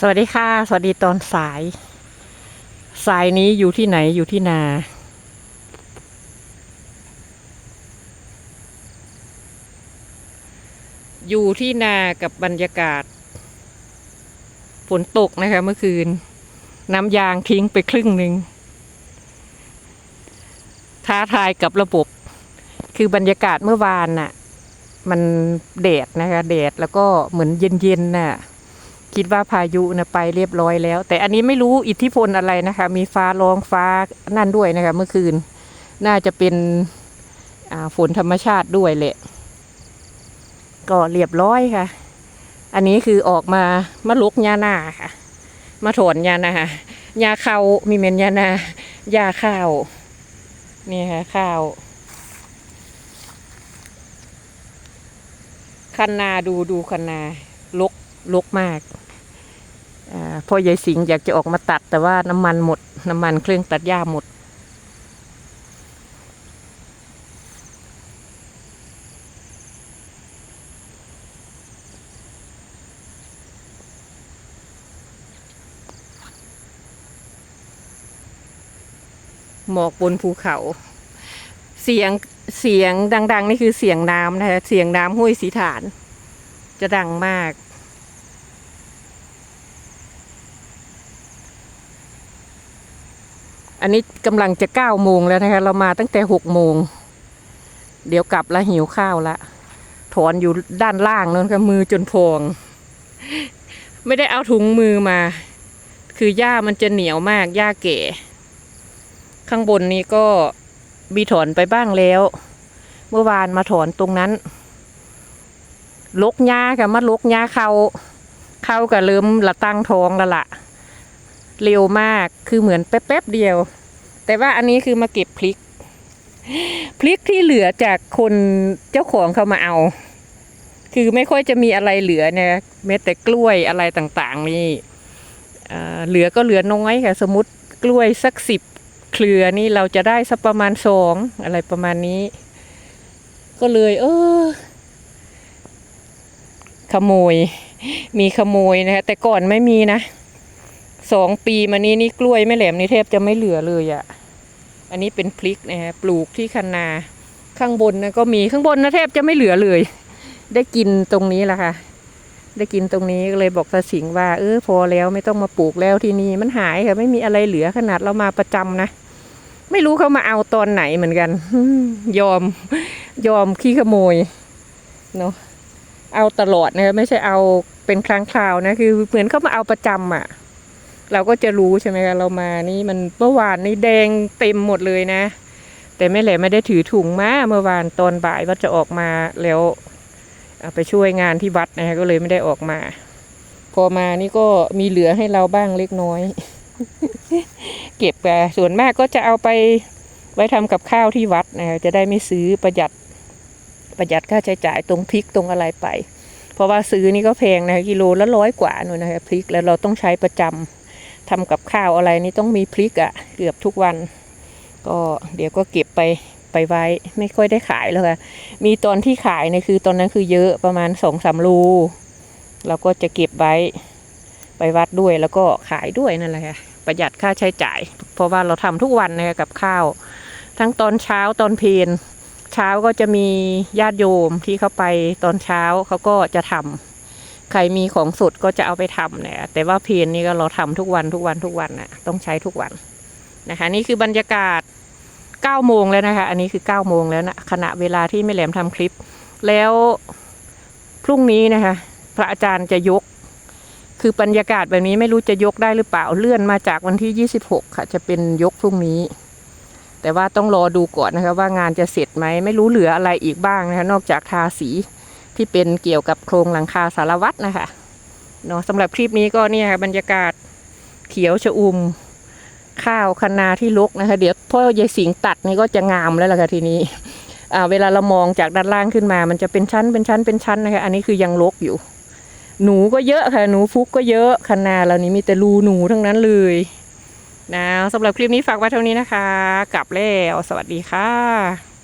สวัสดีค่ะ สวัสดีตอนสาย สายนี้อยู่ที่ไหนอยู่ที่นา อยู่ที่นากับบรรยากาศ ฝนตกนะคะเมื่อคืน น้ำยางทิ้งไปครึ่งหนึ่งท้าทายกับระบบ คือบรรยากาศเมื่อวานน่ะ มันแดดนะคะแดดแล้วก็เหมือนเย็นๆน่ะ คิดว่าพายุนะไปเรียบร้อยแล้ว แต่อันนี้ไม่รู้อิทธิพลอะไรนะคะ มีฟ้าร้องฟ้านั่นด้วยนะคะ เมื่อคืน น่าจะเป็นฝนธรรมชาติด้วยแหละ ก็เรียบร้อยค่ะ อันนี้คือออกมามาลุกยาหน้าค่ะ มาถอนยาหน้ายาข้าวมีเมนยาหนายาข้าวนี่ค่ะข้าวคันนาดูดูคันนาลกลกมาก พ่อยายสิงห์อยากจะออกมาตัด แต่ว่าน้ำมันหมด น้ำมันเครื่องตัดหญ้าหมด หมอกบนภูเขา เสียงเสียงดัง ๆ นี่คือเสียงน้ำนะคะเสียงน้ำห้วยสีฐาน จะดังมาก อันนี้กำลังจะเก้าโมงแล้วนะคะ เรามาตั้งแต่หกโมง เดี๋ยวกลับแล้วหิวข้าวละถอนอยู่ด้านล่างนั่นค่ะมือจนพอง ไม่ได้เอาถุงมือมา คือหญ้ามันจะเหนียวมากหญ้าแก่ข้างบนนี้ก็มีถอนไปบ้างแล้ว เมื่อวานมาถอนตรงนั้น ลกหญ้าค่ะมาลกหญ้าเขา เขาก็เริ่มละตั้งท้องแล้วละ เร็วมากคือเหมือนแป๊บๆเดียว แต่ว่าอันนี้คือมาเก็บพริก พริกที่เหลือจากคนเจ้าของเขามาเอา คือไม่ค่อยจะมีอะไรเหลือเนี่ยแม้แต่กล้วยอะไรต่างๆ นี่เหลือก็เหลือน้อยค่ะ สมมติกล้วยสักสิบเครือนี่เราจะได้สักประมาณสองอะไรประมาณนี้ ก็เลย เออ ขโมย มีขโมยนะคะแต่ก่อนไม่มีนะ สองปีมานี้นี่กล้วยแม่แหลมนี่แทบจะไม่เหลือเลยอะ่ะ อันนี้เป็นพริกนะฮะปลูกที่คันนาข้างบนนะก็มีข้างบนนะแทบจะไม่เหลือเลย ได้กินตรงนี้แหละค่ะ ได้กินตรงนี้ก็เลยบอกตาสิงว่าเออพอแล้วไม่ต้องมาปลูกแล้วที่นี่มันหายค่ะ ไม่มีอะไรเหลือขนาดเรามาประจำนะไม่รู้เขามาเอาตอนไหนเหมือนกันยอมยอมขี้ขโมยเนาะเอาตลอดนะไม่ใช่เอาเป็นครั้งคราวนะคือเหมือนเขามาเอาประจำอะ่ะ เราก็จะรู้ใช่ไหมคะเรามานี่มันเมื่อวานนี่แดงเต็มหมดเลยนะ แต่แม่แหลมไม่ได้ถือถุงมาเมื่อวานตอนบ่ายว่าจะออกมาแล้วไปช่วยงานที่วัดนะคะก็เลยไม่ได้ออกมา พอมานี่ก็มีเหลือให้เราบ้างเล็กน้อย เก็บไปส่วนมากก็จะเอาไปไว้ทำกับข้าวที่วัดนะคะจะได้ไม่ซื้อประหยัดประหยัดค่าใช้จ่ายตรงพริกตรงอะไรไป เพราะว่าซื้อนี่ก็แพงนะคะกิโลละร้อยกว่าหนูนนะคะพริกแล้วเราต้องใช้ประจำ ทำกับข้าวอะไรนี่ต้องมีพริกอะ่ะ เกือบทุกวัน ก็เดี๋ยวก็เก็บไปไปไว้ไม่ค่อยได้ขายแล้วค่ะมีตอนที่ขายเนี่ยคือตอนนั้นคือเยอะประมาณสองสามโลเราก็จะเก็บไว้ไปวัดด้วยแล้วก็ขายด้วยนั่นแหละค่ะประหยัดค่าใช้จ่าย เพราะว่าเราทำทุกวันนะคะกับข้าว ทั้งตอนเช้าตอนเพลนเช้าก็จะมีญาติโยมที่เขาไปตอนเช้าเขาก็จะทำ ใครมีของสดก็จะเอาไปทำเนี่ยแต่ว่าเพลนนี่ก็เราทำทุกวันทุกวันทุกวันน่ะต้องใช้ทุกวันนะคะ นี่คือบรรยากาศ9โมงแล้วนะคะ อันนี้คือ9โมงแล้วนะขณะเวลาที่แม่แหลมทำคลิป แล้วพรุ่งนี้นะคะ พระอาจารย์จะยก คือบรรยากาศแบบนี้ไม่รู้จะยกได้หรือเปล่าเลื่อนมาจากวันที่ 26 ค่ะ จะเป็นยกพรุ่งนี้ แต่ว่าต้องรอดูก่อนนะคะว่างานจะเสร็จไหมไม่รู้เหลืออะไรอีกบ้างนะคะนอกจากทาสี ที่เป็นเกี่ยวกับโครงหลังคาสารวัตรนะคะเนาะสำหรับคลิปนี้ก็เนี่ยบรรยากาศเขียวชอุ่มข้าวคะนาที่ลกนะคะ เดี๋ยวพ่อยายสิงตัดนี่ก็จะงามแล้วล่ะค่ะทีนี้อ่าเวลาเรามองจากด้านล่างขึ้นมา มันจะเป็นชั้นเป็นชั้นเป็นชั้นนะคะ อันนี้คือยังลกอยู่ หนูก็เยอะค่ะ หนูฟุกก็เยอะคนนาเรานี้มีแต่รูหนูทั้งนั้นเลยนะสำหรับคลิปนี้ฝากไว้เท่านี้นะคะ กลับแล้ว สวัสดีค่ะ